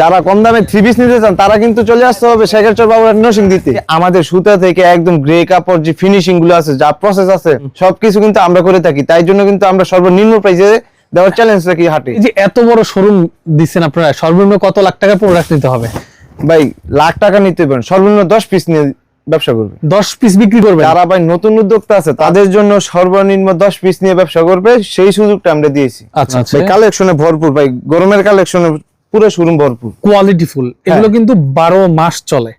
যারা কম দামে three piece নিতে চান তারা কিন্তু চলে আসতে হবে শেখেরচর বাবুর নরসিং দিতে আমাদের সুতা থেকে একদম গ্রে কাপড় যে ফিনিশিংগুলো আছে যা প্রসেস আছে সবকিছু কিন্তু আমরা করে থাকি। তাই জন্য কিন্তু আমরা সর্বনিম্ন প্রাইসে দেওয়ার চ্যালেঞ্জ রাখি হাটে। যে এত বড় শোরুম দিচ্ছেন আপনারা সর্বনিম্ন কত লাখ টাকা প্রোডাক্ট নিতে হবে? ভাই লাখ টাকা নিতে পারেন সর্বনিম্ন দশ পিস নিয়ে ব্যবসা করবে দশ পিস বিক্রি করবে যারা ভাই নতুন উদ্যোক্তা আছে তাদের জন্য সর্বনিম্ন দশ পিস নিয়ে ব্যবসা করবে সেই সুযোগটা আমরা দিয়েছি। আচ্ছা আচ্ছা। কালেকশনে ভরপুর ভাই গরমের কালেকশনে পুরো শোরুম ভরপুর। কোয়ালিটি ফুল এগুলো কিন্তু বারো মাস চলে।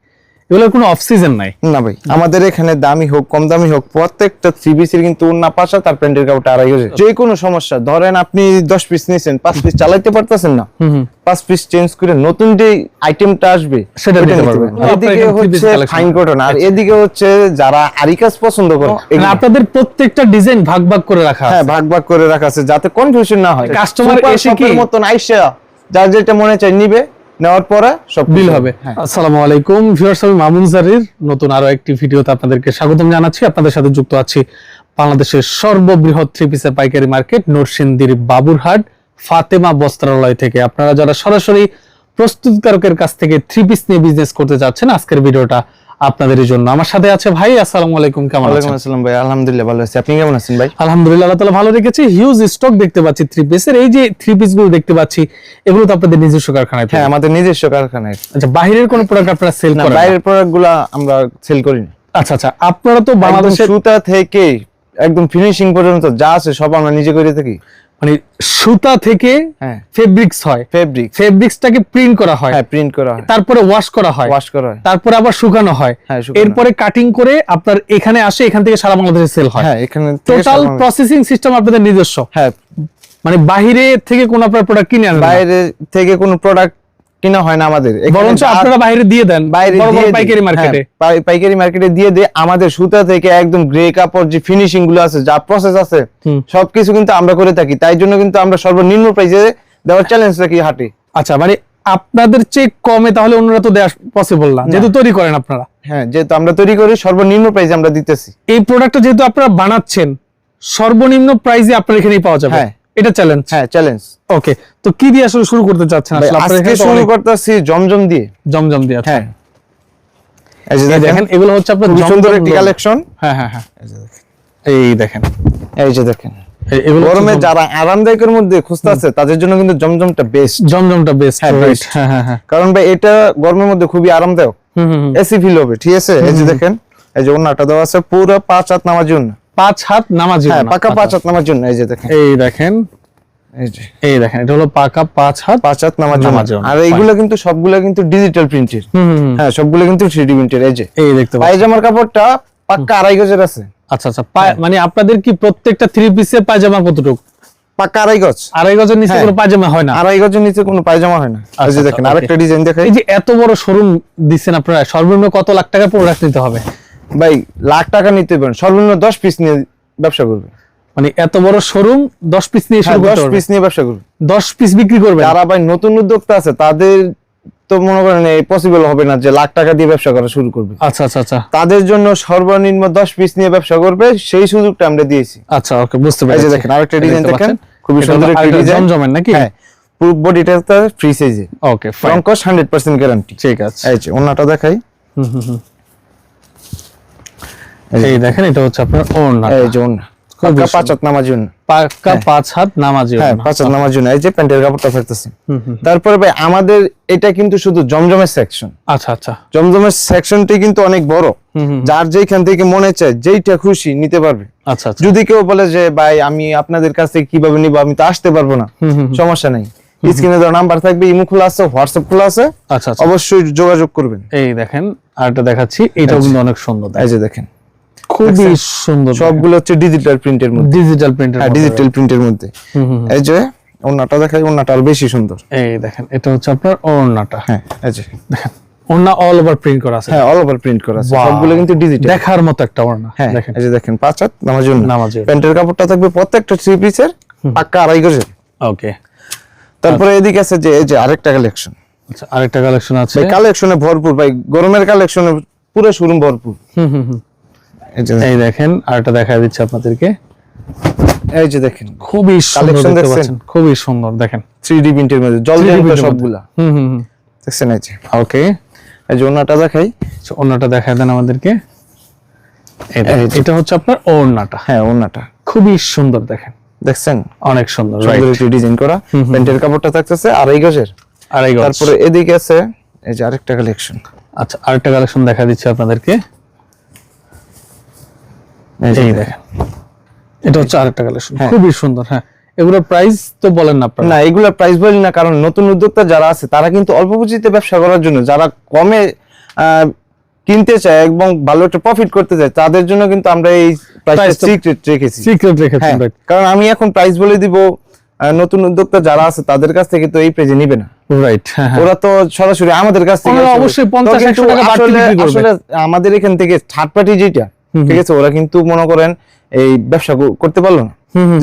এগুলোর কোনো অফ সিজন নাই। না ভাই আমাদের এখানে দামি হোক কম দামি হোক প্রত্যেকটা থ্রি পিসের কিন্তু পাশা তার প্যান্টের আড়াই গেছে যে কোনো সমস্যা ধরেন আপনি দশ পিস নিয়েছেন পাঁচ পিস চালাইতে পারতেছেন না। পাঁচ পিস চেঞ্জ করে নতুন যে আইটেমটা আসবে সেটা নিতে পারবেন। এদিকে হচ্ছে ফাইন কটন আর এদিকে হচ্ছে যারা আরিকাস পছন্দ করে মানে আপনাদের প্রত্যেকটা ডিজাইন ভাগ ভাগ করে রাখা হ্যাঁ ভাগ ভাগ করে রাখা আছে যাতে কনফিউশন না হয়। কাস্টমার এসে কি- মতন আইসা যার যেটা মনে চায় নিবে নেওয়ার পরে সব বিল হবে হ্যাঁ। আসসালামু আলাইকুম। ভিউয়ার্স আমি মামুন জারির। নতুন আরও একটি ভিডিওতে আপনাদেরকে স্বাগতম জানাচ্ছি। আপনাদের সাথে যুক্ত আছি বাংলাদেশের সর্ববৃহৎ থ্রি পিসের পাইকারি মার্কেট নরসিংদীর বাবুরহাট ফাতেমা বস্ত্রালয় থেকে। আপনারা যারা সরাসরি প্রস্তুতকারকের কাছ থেকে থ্রি পিস নিয়ে বিজনেস করতে যাচ্ছেন আজকের ভিডিওটা আপনাদের জন্য। আমার সাথে আছে ভাই আসসালামু আলাইকুম কেমন আছেন? আসসালাম ভাই আলহামদুলিল্লাহ ভালো আছি। আপনি কেমন আছেন ভাই? আলহামদুলিল্লাহ আল্লাহ তাআলা ভালো রেখেছে। হিউজ স্টক দেখতে পাচ্ছি থ্রি পিসের এই যে থ্রি পিসগুলো দেখতে পাচ্ছি এগুলো তো আপনাদের নিজস্ব কারখানায় হ্যাঁ আমাদের নিজস্ব কারখানায়। আচ্ছা বাইরের কোন প্রোডাক্ট আপনারা সেল না করেন না? বাইরের প্রোডাক্টগুলা আমরা সেল করি না আচ্ছা আচ্ছা আপনারা তো বাংলাদেশের বাংলাদেশের সুতা থেকে একদম ফিনিশিং পর্যন্ত যা আছে সব আমরা নিজে করে থাকি। মানে সুতা থেকে হ্যাঁ। ফেব্রিক্স হয়। ফেব্রিক ফেব্রিক্সটাকে প্রিন্ট করা হয়। হ্যাঁ প্রিন্ট করা হয়। তারপরে ওয়াশ করা হয়। ওয়াশ করা হয়। তারপরে আবার শুকানো হয়। হ্যাঁ। এরপরে কাটিং করে আপনার এখানে আসে এখান থেকে সারা বাংলাদেশে সেল হয়। হ্যাঁ এখানে টোটাল প্রসেসিং সিস্টেম আপনাদের নিজস্ব। হ্যাঁ। মানে বাইরে থেকে কোন আপনার প্রোডাক্ট কিনে আনেন বাইরে থেকে কোন প্রোডাক্ট কিনা হয় না আমাদের। বরঞ্চ আপনারা বাইরে দিয়ে দেন বাইরে। পাইকারি হ্যাঁ, মার্কেটে পাইকারি মার্কেটে দিয়ে দিয়ে আমাদের সুতা থেকে একদম গ্রে কাপড় যে ফিনিশিংগুলো আছে যা প্রসেস আছে সবকিছু কিন্তু আমরা করে থাকি। তাই জন্য কিন্তু আমরা সর্বনিম্ন প্রাইসে দেওয়ার চ্যালেঞ্জ রাখি হাটে। আচ্ছা মানে আপনাদের চেয়ে কমে তাহলে অন্যরা তো দেওয়া পসিবল না যেহেতু তৈরি করেন আপনারা। হ্যাঁ যেহেতু আমরা তৈরি করি সর্বনিম্ন প্রাইসে আমরা দিতেছি। এই প্রোডাক্টটা যেহেতু আপনারা বানাচ্ছেন সর্বনিম্ন প্রাইসে আপনার এখানেই পাওয়া যাবে। হ্যাঁ। এটা চ্যালেঞ্জ হ্যাঁ চ্যালেঞ্জ ওকে তো কি দিয়ে আসলে শুরু করতে চাচ্ছেন আসলে? আজকে শুরু করতেছি জমজম দিয়ে। জমজম দিয়ে হ্যাঁ। এই যে দেখেন এগুলো হচ্ছে আপনার সুন্দর একটি কালেকশন হ্যাঁ হ্যাঁ হ্যাঁ। এই দেখেন। এই যে দেখেন। গরমে যারা আরামদায়কের মধ্যে খুঁজতেছে তাদের জন্য কিন্তু জমজমটা বেস্ট জমজমটা বেস্ট হ্যাঁ, হ্যাঁ হ্যাঁ হ্যাঁ। কারণ ভাই এটা গরমের মধ্যে খুবই আরামদায়ক। হুম, হুম, হুম। এসি ফিল হবে ঠিক আছে? এই যে দেখেন এই যে ওনাটা দেওয়া আছে পুরো পাঁচ হাত নামার জন্য পাঁচ হাত নামাজি হ্যাঁ ওড়না। পাকা পাঁচ আচ্ছা। হাত নামার জন্য এই যে দেখেন। এই দেখেন এই দেখেন এটা হলো পাকা পাঁচ হাত পাঁচ হাত নামার জন্য। আর এইগুলো কিন্তু সবগুলো কিন্তু ডিজিটাল প্রিন্টের। হ্যাঁ সবগুলো কিন্তু প্রিন্টের এই যে। এই দেখতে পায়জামার কাপড়টা পাক্কা আড়াই গজের আছে। আচ্ছা আচ্ছা মানে আপনাদের কি প্রত্যেকটা থ্রি পিসের পায়জামা কতটুকু? পাক্কা আড়াই গজ। আড়াই গজের নিচে হ্যাঁ। কোনো পায়জামা হয় না? আড়াই গজের নিচে কোনো পায়জামা হয় না। এই আচ্ছা, যে দেখেন আচ্ছা, আরেকটা ডিজাইন দেখাই। এই যে এত বড় শোরুম দিচ্ছেন আপনারা সর্বনিম্ন কত লাখ টাকা প্রোডাক্ট নিতে হবে? ভাই লাখ টাকা নিতে পারেন সর্বনিম্ন দশ পিস নিয়ে ব্যবসা করবে মানে এত বড় শোরুম দশ পিস নিয়ে হ্যাঁ শুরু দশ পিস নিয়ে ব্যবসা করবে দশ পিস বিক্রি করবে যারা ভাই নতুন উদ্যোক্তা আছে তাদের তো মনে করেন পসিবল হবে না যে লাখ টাকা দিয়ে ব্যবসা করা শুরু করবে। আচ্ছা আচ্ছা আচ্ছা। তাদের জন্য সর্বনিম্ন দশ পিস নিয়ে ব্যবসা করবে সেই সুযোগটা আমরা দিয়েছি। আচ্ছা ওকে বুঝতে এই যে দেখেন আরেকটা ডিজাইন দেখেন খুবই সুন্দর একটা ডিজাইন জমজমের নাকি? হ্যাঁ পুরো বডিটা ফ্রি সাইজে ওকে হান্ড্রেড পার্সেন্ট গ্যারান্টি ঠিক আছে। এই যে ওনাটা দেখাই। হুম, হুম, হুম। এই দেখেন এটা হচ্ছে আপনার ওড়না। এই যে ওনা পাক্কা পাঁচ হাত নামার জন্য পাক্কা পাঁচ হাত নামাজি হ্যাঁ ওড়না। পাঁচ হাত নামার জন্য এই যে প্যান্টের কাপড়টা ফেরতেছি। হুম, হুম। তারপরে ভাই আমাদের এটা কিন্তু শুধু জমজমের সেকশন আচ্ছা আচ্ছা। জমজমের সেকশনটি কিন্তু অনেক বড়। যার থেকে মনে চায় যেইটা খুশি নিতে পারবে। আচ্ছা আচ্ছা। যদি কেউ বলে যে ভাই আমি আপনাদের কাছ থেকে কীভাবে নিব? আমি তো আসতে পারব না। সমস্যা নেই। স্ক্রিনে দেওয়া নাম্বার থাকবে ইমো খোলা আছে হোয়াটসঅ্যাপ খোলা আছে। আচ্ছা আচ্ছা। অবশ্যই যোগাযোগ করবেন। এই দেখেন আরেকটা দেখাচ্ছি। এটাও কিন্তু অনেক সুন্দর এই যে দেখেন। খুবই সুন্দর সবগুলো হচ্ছে ডিজিটাল প্রিন্টের মধ্যে। ডিজিটাল প্রিন্টার হ্যাঁ ডিজিটাল প্রিন্টের মধ্যে। এই যে ওনাটা দেখাই ওনাটা আরও বেশি সুন্দর। এই দেখেন এটা হচ্ছে আপনার ওড়নাটা। হ্যাঁ এই যে। দেখেন ওড়না অল ওভার প্রিন্ট করা আছে। হ্যাঁ অল ওভার প্রিন্ট করা আছে। সবগুলো কিন্তু ডিজিটাল দেখার মতো একটা ওড়না হ্যাঁ দেখেন। এই যে দেখেন পাঁচ হাত নামার জন্য নামাজের। প্যান্টের কাপড়টা থাকবে প্রত্যেকটা থ্রি পিসের পাক্কা আড়াই গজের। ওকে তারপরে এদিকে আছে যে এই যে আরেকটা কালেকশন আচ্ছা আরেকটা কালেকশন আছে। কালেকশনে ভরপুর ভাই গরমের কালেকশনে পুরো শোরুম ভরপুর। হুম, হুম, হুম। এই দেখেন। আরেকটা দেখা দিচ্ছে আপনাদেরকে। এই যে দেখেন খুবই সুন্দর দেখতে দেখছেন? পাচ্ছেন খুবই সুন্দর দেখেন। থ্রি ডি প্রিন্টের মধ্যে জল 3D এর সবগুলা। হুম হুম। দেখছেন এই যে ওকে এই যে ওনাটা দেখাই। অন্যটা দেখায় দেন আমাদেরকে। এটা হচ্ছে আপনার ওড়নাটা। হ্যাঁ ওনাটা খুবই সুন্দর দেখেন। দেখছেন? অনেক সুন্দর সুন্দর একটি ডিজাইন করা। প্যান্টের কাপড়টা থাকতেছে আড়াই গজের। আড়াই গজ। তারপরে এদিকে আছে এই যে আরেকটা কালেকশন আচ্ছা আরেকটা কালেকশন দেখা দিচ্ছে আপনাদেরকে। এই দেখেন। এটা হচ্ছে আরেকটা কালেকশন হ্যাঁ। খুবই সুন্দর হ্যাঁ। এগুলোর প্রাইস তো বলেন না আপনারা। না এগুলা প্রাইস বলি না কারণ নতুন উদ্যোক্তা যারা আছে তারা কিন্তু অল্প পুঁজিতে ব্যবসা করার জন্য যারা কমে কিনতে চায় এবং ভালো একটা প্রফিট করতে চায় তাদের জন্য কিন্তু আমরা এই প্রাইসটা সিক্রেট রেখেছি। সিক্রেট রেখেছেন হ্যাঁ, কারণ আমি এখন প্রাইস বলে দিব নতুন উদ্যোক্তা যারা আছে তাদের কাছ থেকে তো এই প্রাইজে নিবে না। রাইট ওরা তো সরাসরি আমাদের কাছ থেকে অবশ্যই তো 50 টাকা বাড়তি বিক্রি করবে। আসলে আমাদের এখান থেকে থার্ড পার্টি যেটা ঠিক আছে ওরা কিন্তু মনে করেন এই ব্যবসা করতে পারল না।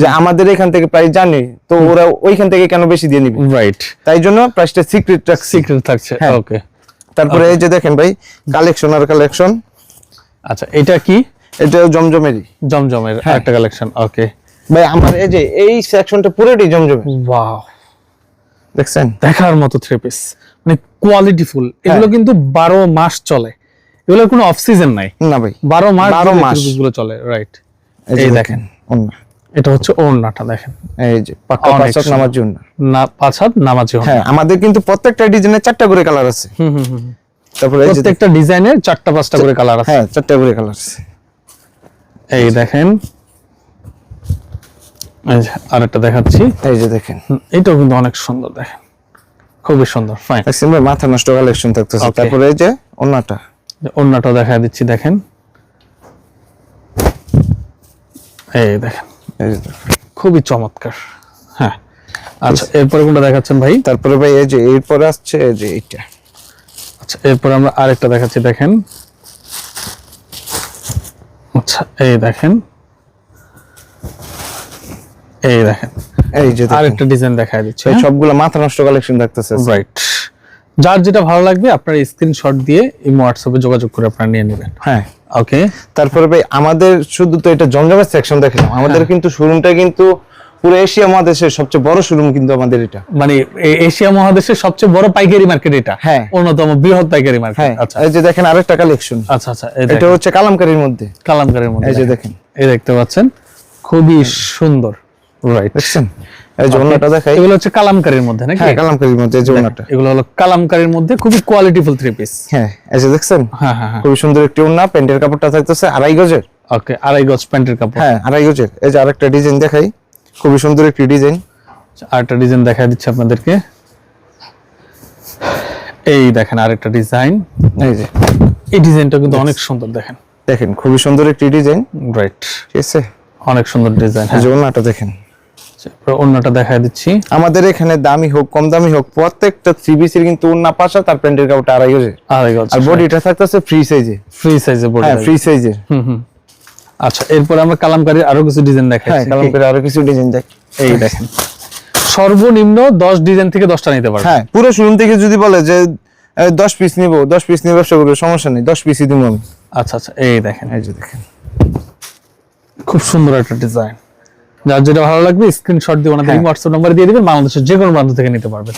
যে আমাদের এখান থেকে প্রাইস জানে তো ওরা ওইখান থেকে কেন বেশি দিয়ে নিবে? রাইট তাই জন্য প্রাইসটা সিক্রেট সিক্রেট থাকছে। হ্যাঁ। ওকে তারপরে এই যে দেখেন ভাই কালেকশন আর কালেকশন আচ্ছা এটা কি? এটা জমজমেরই। জমজমের হ্যাঁ। একটা কালেকশন ওকে ভাই আমার এই যে এই সেকশনটা পুরোটাই জমজমে ওয়াও দেখছেন? দেখার মতো থ্রি পিস মানে কোয়ালিটি ফুল হ্যাঁ। এগুলো কিন্তু বারো মাস চলে। এগুলোর কোনো অফ সিজন নাই। না ভাই। বারো মাস 12 মাস। গুলো চলে রাইট এই দেখেন অন্য এটা হচ্ছে ওড়নাটা দেখেন। এই যে পাক্কা না পাঁচ হাত নামাজি হ্যাঁ আমাদের কিন্তু প্রত্যেকটা ডিজাইনের চারটা করে কালার আছে। হুম হুম তারপরে প্রত্যেকটা ডিজাইনের চারটা পাঁচটা করে কালার আছে। হ্যাঁ চারটা করে কালার আছে। এই দেখেন। আরেকটা দেখাচ্ছি। এই যে দেখেন। এটাও কিন্তু অনেক সুন্দর দেখেন। খুবই সুন্দর ফাইন মাথা নষ্ট কালেকশন থাকতেছে। তারপরে এই যে অন্যটা দেখা দিচ্ছি দেখেন। এই দেখেন। খুবই চমৎকার। হ্যাঁ আচ্ছা এরপরে কোনটা দেখাচ্ছেন ভাই? তারপরে ভাই এই যে এরপরে আসছে এই যে এইটা। আচ্ছা এরপরে আমরা আরেকটা দেখাচ্ছি দেখেন। আচ্ছা এই দেখেন। এই দেখেন। এই যে আরেকটা ডিজাইন দেখা দিচ্ছে সবগুলো মাথা নষ্ট কালেকশন থাকতেছে রাইট যার যেটা ভালো লাগবে আপনার স্ক্রিনশট দিয়ে এই হোয়াটসঅ্যাপে যোগাযোগ করে আপনারা নিয়ে নেবেন। হ্যাঁ। ওকে তারপরে ভাই আমাদের শুধু তো এটা জমজমের সেকশন দেখলাম আমাদের হ্যাঁ। কিন্তু শোরুমটা কিন্তু পুরো এশিয়া মহাদেশের সবচেয়ে বড় শোরুম কিন্তু আমাদের এটা। মানে এশিয়া মহাদেশের সবচেয়ে বড় পাইকারি মার্কেট এটা। হ্যাঁ। অন্যতম বৃহৎ পাইকারি মার্কেট হ্যাঁ। আচ্ছা। এই যে দেখেন আরেকটা কালেকশন আচ্ছা আচ্ছা এটা হচ্ছে কালামকারীর মধ্যে। কালামকারের মধ্যে এই যে দেখেন। দেখেন। এই দেখতে পাচ্ছেন খুবই সুন্দর। রাইট দেখছেন? এই যে দেখাই। এগুলো হচ্ছে কালামকারীর মধ্যে নাকি? হ্যাঁ কালামকারীর মধ্যে এই এগুলো হলো কালামকারীর মধ্যে খুবই কোয়ালিটিফুল থ্রি পিস হ্যাঁ এই যে দেখছেন? হ্যাঁ হ্যাঁ হ্যাঁ। সুন্দর একটি ওন্না প্যান্টের কাপড়টা থাকতেছে আড়াই গজের। ওকে আড়াই গজ প্যান্টের কাপড়। হ্যাঁ আড়াই গজের। এই যে আরেকটা ডিজাইন দেখাই খুবই সুন্দর একটি ডিজাইন। আরেকটা ডিজাইন দেখা দিচ্ছে আপনাদেরকে। এই দেখেন আরেকটা ডিজাইন। এই যে। এই ডিজাইনটা কিন্তু অনেক সুন্দর দেখেন। দেখেন খুবই সুন্দর একটি ডিজাইন। রাইট ঠিক আছে? অনেক সুন্দর ডিজাইন হ্যাঁ। ওন্নাটা দেখেন। অন্যটা দেখা দিচ্ছি। আমাদের এখানে দামি হোক কম দামি হোক প্রত্যেকটা থ্রি পিসের কিন্তু ওন্না পাশা তার প্যান্টের কাপড়টা আড়াই গজ। আর বডিটা থাকতেছে ফ্রি সাইজে ফ্রি সাইজে বডি হ্যাঁ ফ্রি সাইজের হুম হুম। আচ্ছা এরপর আমরা কালামকারীর আরও কিছু ডিজাইন হ্যাঁ দেখাচ্ছি কালাম আরও কিছু ডিজাইন দেখ। এই দেখেন। সর্বনিম্ন দশ ডিজাইন থেকে দশটা নিতে পারবেন হ্যাঁ পুরো শোরুম থেকে যদি বলে যে এ, দশ পিস নিব দশ পিস নিয়ে ব্যবসা করব সমস্যা নেই দশ পিসই দিব আমি। আচ্ছা আচ্ছা এই দেখেন। এই যে দেখেন। খুব সুন্দর একটা ডিজাইন যার যেটা ভালো লাগবে স্ক্রিনশট দিয়ে ওনাদের হ্যাঁ। হোয়াটসঅ্যাপ নাম্বার দিয়ে দিবেন বাংলাদেশের যে কোনো প্রান্ত থেকে নিতে পারবেন।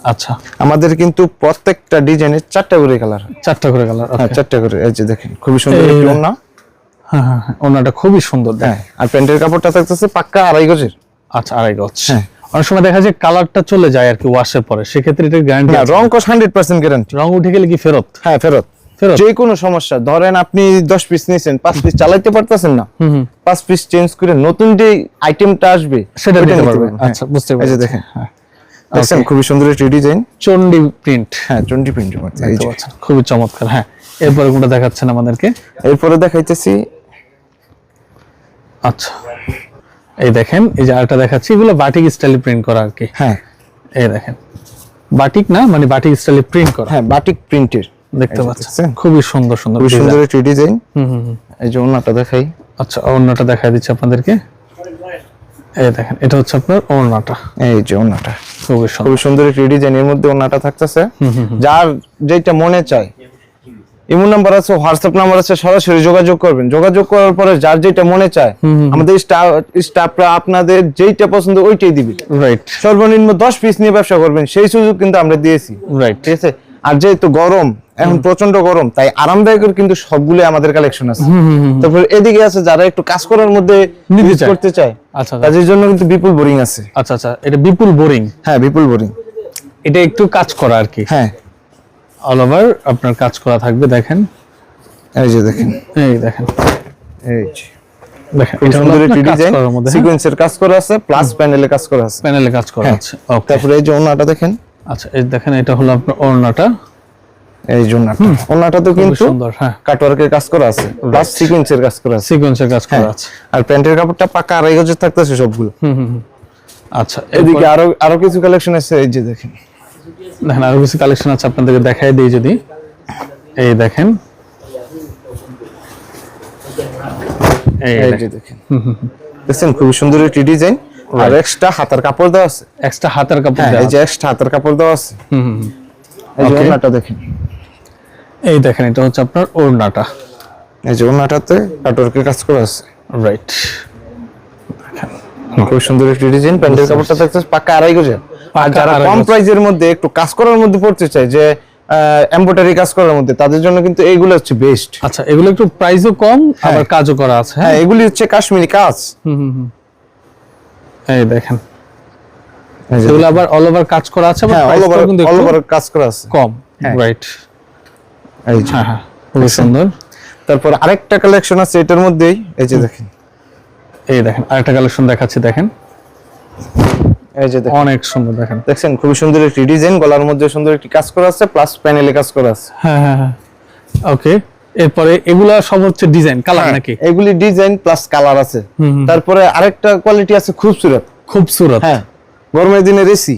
আচ্ছা। আমাদের কিন্তু প্রত্যেকটা ডিজাইনের চারটা করে কালার চারটা করে কালার হ্যাঁ চারটা করে এই যে দেখেন খুবই সুন্দর একটি ওন্না হ্যাঁ হ্যাঁ হ্যাঁ ওনাটা খুবই সুন্দর হ্যাঁ আর প্যান্টের কাপড়টা থাকতেছে পাক্কা আড়াই গজের। আচ্ছা আড়াই গজ। হ্যাঁ। অনেক সময় দেখা যায় কালারটা চলে যায় আর কি ওয়াশের পরে। সেক্ষেত্রে এটা গ্যারান্টি রং কস হান্ড্রেড পার্সেন্ট গ্যারান্টি রং উঠে গেলে কি ফেরত? হ্যাঁ ফেরত। যে কোনো সমস্যা ধরেন আপনি দশ পিস নিয়েছেন পাঁচ পিস চালাইতে পারতেছেন না। পাঁচ পিস চেঞ্জ করে নতুন যে আইটেমটা আসবে সেটা নিতে পারবেন। আচ্ছা বুঝতে এই পারছি। দেখেন হ্যাঁ। দেখছেন খুবই সুন্দর একটি ডিজাইন চন্ডি প্রিন্ট হ্যাঁ যে পাচ্ছেন। খুবই চমৎকার হ্যাঁ। এরপরে কোনটা দেখাচ্ছেন আমাদেরকে? এরপরে দেখাইতেছি আচ্ছা। এই দেখেন এই যে আরেকটা দেখাচ্ছি এগুলো বাটিক স্টাইলে প্রিন্ট করা আর কি। হ্যাঁ। এই দেখেন। বাটিক না মানে বাটিক স্টাইলে প্রিন্ট করা। হ্যাঁ বাটিক প্রিন্টের দেখতে পাচ্ছেন? খুবই সুন্দর সুন্দর খুবই সুন্দর একটি ডিজাইন। এই যে ওনাটা দেখাই। আচ্ছা অন্যটা দেখা দিচ্ছে আপনাদেরকে। এই দেখেন এটা হচ্ছে আপনার ওড়নাটা। এই যে ওনাটা খুবই সুন্দর। খুবই সুন্দর একটি ডিজাইন এর মধ্যে ওনাটা থাকতেছে। যার যেটা মনে চায়। ইমো নাম্বার আছে হোয়াটসঅ্যাপ নাম্বার আছে সরাসরি যোগাযোগ করবেন। যোগাযোগ করার পরে যার যেটা মনে চায় আমাদের স্টাফরা আপনাদের যেইটা পছন্দ ওইটাই দিবে। রাইট সর্বনিম্ন দশ পিস নিয়ে ব্যবসা করবেন সেই সুযোগ কিন্তু আমরা দিয়েছি। রাইট ঠিক আছে? আর যেহেতু গরম এখন প্রচণ্ড গরম তাই আরামদায়কের কিন্তু সবগুলো আমাদের কালেকশন আছে। তারপর এদিকে আছে যারা একটু কাজ করার মধ্যে চায়। করতে চায় আচ্ছা আচ্ছা। তাদের জন্য কিন্তু বিপুল বোরিং আছে। আচ্ছা আচ্ছা এটা বিপুল বোরিং হ্যাঁ বিপুল বোরিং এটা একটু কাজ করা আর কি? হ্যাঁ। অল ওভার আপনার কাজ করা থাকবে দেখেন। এই যে দেখেন। এই দেখেন। এই যে। দেখেন খুব এটা হলো সুন্দর আপনার একটি কাজ ডিজাইন করার মধ্যে? সিকোয়েন্সের কাজ করা আছে প্লাস প্যানেলে কাজ করা আছে। প্যানেলে কাজ করা। আছে তারপরে এই যে ওনাটা দেখেন। আচ্ছা এই দেখেন এটা হলো আপনার ওড়নাটা। এই যে ওনাটা ওনাটা তো কিন্তু সুন্দর হ্যাঁ। কাটওয়ার্কের কাজ করা আছে প্লাস সিকোয়েন্সের কাজ করা আছে। সিকোয়েন্সের কাজ করা হ্যাঁ। আছে। আর প্যান্টের কাপড়টা পাকা আড়াই গজের থাকতেছে সবগুলো। হুম হুম হুম। আচ্ছা এদিকে আরও আরও কিছু কালেকশন আছে এই যে দেখেন। দেখেন আরও কিছু কালেকশন আছে আপনাদেরকে দেখাই দিই যদি। এই দেখেন। এই যে দেখেন। দেখছেন খুব সুন্দর একটি ডিজাইন আর এক্সট্রা হাতার কাপড় দেওয়া আছে। এক্সট্রা হাতের কাপড় হ্যাঁ দেওয়া এই যে এক্সট্রা হাতার কাপড় দেওয়া আছে। হুম, হুম। এই যে দেখেন। এই দেখেন এটা হচ্ছে আপনার ওড়নাটা। এই যে ওনাটাতে কাটওয়ার্কের কাজ করা আছে। রাইট খুব সুন্দর একটি ডিজাইন প্যান্টের কাপড়টা থাকছে পাকা আড়াই গজের। আর যারা কম। প্রাইজের মধ্যে একটু কাজ করার মধ্যে পড়তে চায় যে এমব্রয়ডারি কাজ করার মধ্যে তাদের জন্য কিন্তু এইগুলো হচ্ছে বেস্ট আচ্ছা এগুলো একটু প্রাইসও কম আবার কাজও করা আছে হ্যাঁ? হ্যাঁ এগুলি হচ্ছে কাশ্মীরি কাজ। হুম, হুম। এই দেখেন। এগুলো আবার অল ওভার কাজ করা আছে হ্যাঁ অল ওভার অল ওভার কাজ করা আছে। কম। হ্যাঁ। রাইট এই যে হ্যাঁ হ্যাঁ খুবই সুন্দর। তারপর আরেকটা কালেকশন আছে এটার মধ্যেই এই যে দেখেন। এই দেখেন আরেকটা কালেকশন দেখাচ্ছি দেখেন। এই যে দেখেন। অনেক সুন্দর দেখেন। দেখছেন খুবই সুন্দর একটি ডিজাইন গলার মধ্যে সুন্দর একটি কাজ করা আছে প্লাস প্যানেলে কাজ করা আছে। হ্যাঁ হ্যাঁ হ্যাঁ। ওকে এরপরে এগুলা সব হচ্ছে ডিজাইন কালার নাকি? এগুলি ডিজাইন প্লাস কালার আছে। তারপরে আরেকটা কোয়ালিটি আছে খুবসুরত। খুবসুরত। হ্যাঁ গরমের দিনে রেসি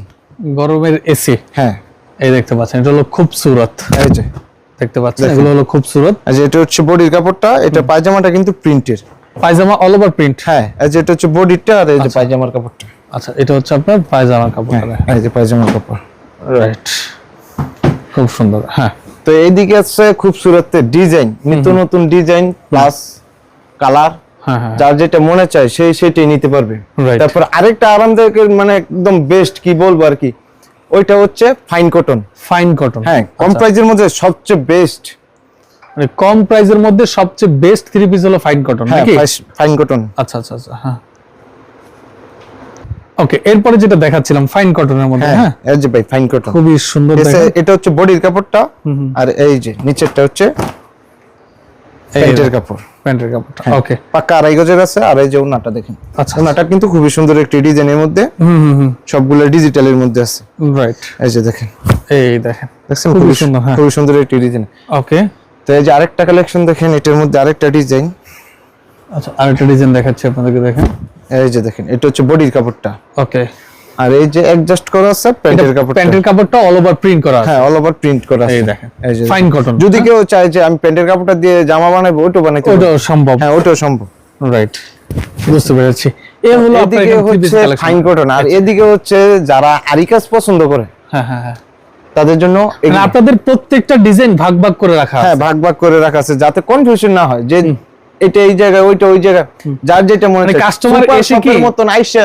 গরমের এসি হ্যাঁ। এই দেখতে পাচ্ছেন এটা হলো খুবসুরত। এই যে। দেখতে পাচ্ছেন? এগুলো হলো খুবসুরত এই যে এটা হচ্ছে বডির কাপড়টা এটা পায়জামাটা কিন্তু প্রিন্টের। পায়জামা অল ওভার প্রিন্ট হ্যাঁ এই যে এটা হচ্ছে বডিটা আর এই যে পায়জামার কাপড়টা। আচ্ছা এটা হচ্ছে আপনার পায়জামার কাপড় হ্যাঁ এই যে পায়জামার কাপড়। রাইট খুব সুন্দর হ্যাঁ। তো এইদিকে আছে খুবসুরতের ডিজাইন নিত্য নতুন ডিজাইন প্লাস কালার হ্যাঁ হ্যাঁ। যার যেটা মনে চায় সেই সেটাই নিতে পারবে. তারপর আরেকটা আরামদায়কের মানে একদম বেস্ট কি বলব আর কি? ওইটা হচ্ছে ফাইন কটন ফাইন কটন হ্যাঁ কম প্রাইজের মধ্যে সবচেয়ে বেস্ট মানে কম প্রাইসের মধ্যে সবচেয়ে বেস্ট থ্রি পিস হলো ফাইন কটন হ্যাঁ নাকি? ফাইন কটন আচ্ছা আচ্ছা আচ্ছা হ্যাঁ। ওকে এরপরে যেটা দেখাচ্ছিলাম ফাইন কটনের মধ্যে হ্যাঁ হ্যাঁ? এই যে ভাই ফাইন কটন খুবই সুন্দর এটা হচ্ছে বডির কাপড়টা আর এই যে নিচেরটা হচ্ছে প্যান্টের কাপড়। প্যান্টের কাপড়টা। ওকে পাক্কা আড়াই গজের আছে আর এই যে ওনাটা দেখেন। আচ্ছা। ওনাটা কিন্তু খুবই সুন্দর একটি ডিজাইনের মধ্যে। হুম হুম সবগুলো ডিজিটালের মধ্যে আছে। রাইট এই যে দেখেন। এই দেখেন। দেখছেন? খুবই সুন্দর হ্যাঁ। খুবই সুন্দর একটি ডিজাইন। ওকে তো এই যে আরেকটা কালেকশন দেখেন এটার মধ্যে আরেকটা ডিজাইন। আচ্ছা আরেকটা ডিজাইন দেখাচ্ছি আপনাদেরকে দেখেন। এই যে দেখেন এটা হচ্ছে বডির কাপড়টা। ওকে আর এই যে অ্যাডজাস্ট করা আছে প্যান্টের কাপড়টা। প্যান্টের কাপড়টা অল ওভার প্রিন্ট করা আছে। হ্যাঁ অল ওভার প্রিন্ট করা আছে। এই দেখেন এই যে ফাইন কটন যদি কেউ চায় যে আমি প্যান্টের কাপড়টা দিয়ে জামা বানাবো ওটাও বানাইতে। ওটাও সম্ভব। হ্যাঁ ওটাও সম্ভব। রাইট বুঝতে পেরেছি। এ হলো এদিকে হচ্ছে ফাইন কটন আর এদিকে হচ্ছে যারা আরিকাস পছন্দ করে হ্যাঁ হ্যাঁ হ্যাঁ। তাদের জন্য মানে আপনাদের প্রত্যেকটা ডিজাইন ভাগ ভাগ করে রাখা হ্যাঁ ভাগ ভাগ করে রাখা আছে যাতে কনফিউশন না হয় যে এটা এই জায়গায় ওইটা ওই জায়গায় যার যেটা মনে মানে customer Super এসে কি- মতন আইসা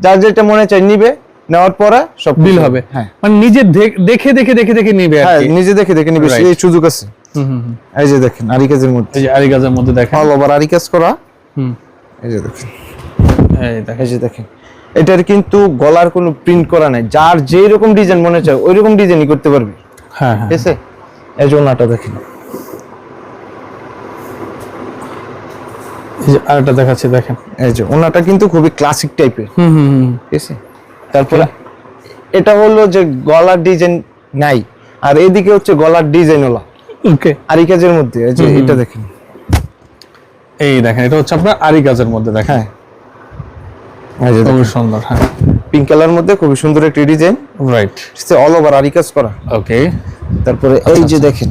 যার যেটা মনে চায় নিবে নেওয়ার পরে সব বিল হবে হ্যাঁ। মানে নিজে দেখে দেখে দেখে দেখে নিবে হ্যাঁ নিজে দেখে দেখে নিবে. এই সুযোগ আছে। এই যে দেখেন আরিকাজের মধ্যে। এই যে আরিগাজের মধ্যে দেখেন। অল ওভার আরিকাজ করা। হুম। এই যে দেখেন। এই দেখেন। যে দেখেন। এটার কিন্তু গলার কোনো প্রিন্ট করা নাই। যার যেই রকম ডিজাইন মনে চায় ওই রকম ডিজাইনই করতে পারবে। হ্যাঁ হ্যাঁ। ঠিক আছে? এই ওনাটা দেখেন। এই যে আরেকটা দেখাচ্ছি দেখেন। এই যে ওনাটা কিন্তু খুবই ক্লাসিক টাইপের হুম হুম ঠিক আছে? তারপরে এটা হলো যে গলার ডিজাইন নাই আর এদিকে হচ্ছে গলার ডিজাইন ওলা। ওকে আরি কাজের মধ্যে এই যে এটা দেখেন। এই দেখেন এটা হচ্ছে আপনার আরিগাজের মধ্যে দেখেন। হ্যাঁ। খুবই সুন্দর হ্যাঁ। পিঙ্ক কালার মধ্যে খুবই সুন্দর একটি design right all over aari কাজ করা। ওকে তারপরে এই যে দেখেন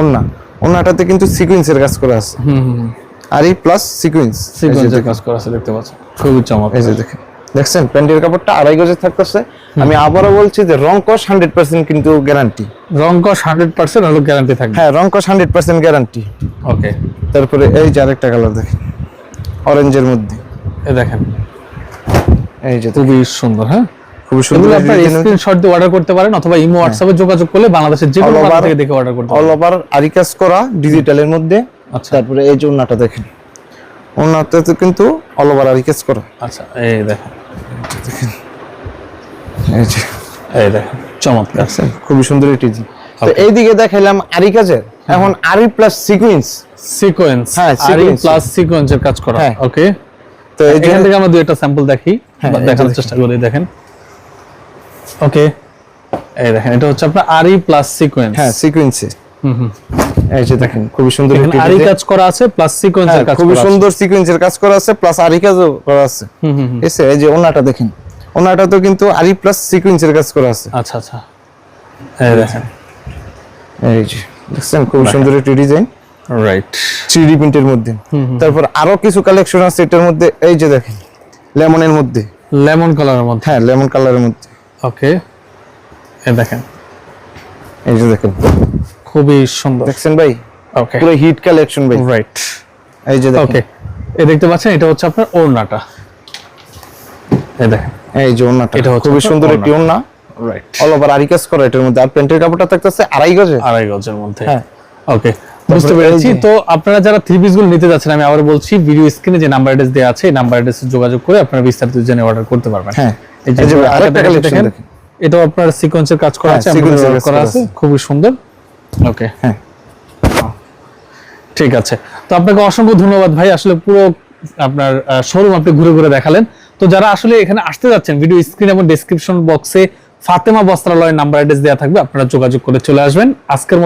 ওন্না ওন্নাটাতে কিন্তু সিকোয়েন্সের কাজ করা আছে। হুম হুম। আরি প্লাস সিকোয়েন্স সিকোয়েন্সের কাজ করা আছে দেখতে পাচ্ছেন। খুবই চমৎকার এই যে দেখেন। দেখছেন? প্যান্টের কাপড়টা আড়াই গজের থাকতেছে। আমি আবারও বলছি যে রং কস হান্ড্রেড পার্সেন্ট কিন্তু গ্যারান্টি রং কস হান্ড্রেড পার্সেন্ট হলো গ্যারান্টি থাকবে। হ্যাঁ রং কস হান্ড্রেড পার্সেন্ট গ্যারান্টি ওকে তারপরে এই যে আরেকটা কালার দেখেন। অরেঞ্জের মধ্যে। এ দেখেন। এই যে খুবই সুন্দর হ্যাঁ? খুবই সুন্দর আপনার স্ক্রিনশট দিয়ে অর্ডার করতে পারেন অথবা ইমো হোয়াটসঅ্যাপে যোগাযোগ করলে বাংলাদেশের যে কোনো থেকে দেখে অর্ডার করতে পারেন। অল ওভার আরি কাজ করা ডিজিটালের মধ্যে। আচ্ছা। তারপরে এই যে ওন্নাটা দেখেন। ওন্নাতে তো কিন্তু অল ওভার আরি কাজ করা। আচ্ছা এই দেখেন। এই যে। এই দেখেন চমৎকার। খুবই সুন্দর এটি জি তো এইদিকে দেখাইলাম আরি কাজের। এখন আরি প্লাস সিকুয়েন্স সিকোয়েন্স হ্যাঁ, আর। প্লাস সিকোয়েন্সের কাজ করা। হ্যাঁ। ওকে তো এই যে এখান থেকে আমরা দুই একটা স্যাম্পল দেখি হ্যাঁ, দেখানোর চেষ্টা করি দেখেন। ওকে এই দেখেন এটা হচ্ছে আপনার আরি প্লাস সিকোয়েন্স হ্যাঁ সিকুয়েন্সে হুম হুম। এই যে দেখেন খুবই সুন্দর আরি কাজ করা আছে প্লাস সিকোয়েন্সের হ্যাঁ, কাজ খুবই সুন্দর সিকুয়েন্সের কাজ করা আছে প্লাস আরি কাজও করা আছে। হুম হুম হুম। এসে এই যে ওনাটা দেখেন ওনাটা তো কিন্তু আরি প্লাস সিকুয়েন্সের কাজ করা আছে। আচ্ছা আচ্ছা। এই দেখেন। এই যে দেখছেন খুব সুন্দর একটি ডিজাইন রাইট প্রিন্টের মধ্যে। তারপর আরও কিছু কালেকশন আছে এটার মধ্যে। এই যে দেখেন লেমনের মধ্যে। লেমন কালারের মধ্যে। হ্যাঁ লেমন কালারের মধ্যে। ওকে এই দেখেন। এই যে দেখেন। খুবই সুন্দর। দেখছেন ভাই? ওকে পুরো হিট কালেকশন ভাই। রাইট এই যে দেখেন। ওকে এই দেখতে পাচ্ছেন এটা হচ্ছে আপনার ওড়নাটা। এই দেখেন। এই যে ওন্নাটা এটা খুবই সুন্দর একটি ওন্না রাইট অল ওভার আরি কাজ করা এটার মধ্যে আর প্যান্টের কাপড়টা থাকতেছে আড়াই গজে আড়াই গজের মধ্যে। হ্যাঁ। ওকে বুঝতে পেরেছি। তো আপনারা যারা থ্রি পিসগুলো নিতে যাচ্ছেন আমি আবার বলছি ভিডিও স্ক্রিনে যে নাম্বার অ্যাড্রেস দেওয়া আছে এই নাম্বার অ্যাড্রেসে যোগাযোগ করে আপনারা বিস্তারিত জেনে অর্ডার করতে পারবেন। হ্যাঁ। এই যে আরেকটা collection দেখেন। এটাও আপনার সিকোয়েন্সের কাজ করা হ্যাঁ, আছে embroidery কাজ করা আছে। খুবই সুন্দর। ওকে হ্যাঁ। ঠিক আছে। তো আপনাকে অসংখ্য ধন্যবাদ ভাই। আসলে পুরো আপনার শোরুম আপনি ঘুরে ঘুরে দেখালেন। তো যারা আসলে এখানে আসতে যাচ্ছেন ভিডিও স্ক্রিন এবং ডেসক্রিপশন বক্সে ফাতেমা বস্ত্রালয়ের নাম্বার অ্যাড্রেস দেওয়া থাকবে আপনারা যোগাযোগ করে চলে আসবেন। আজকের মতো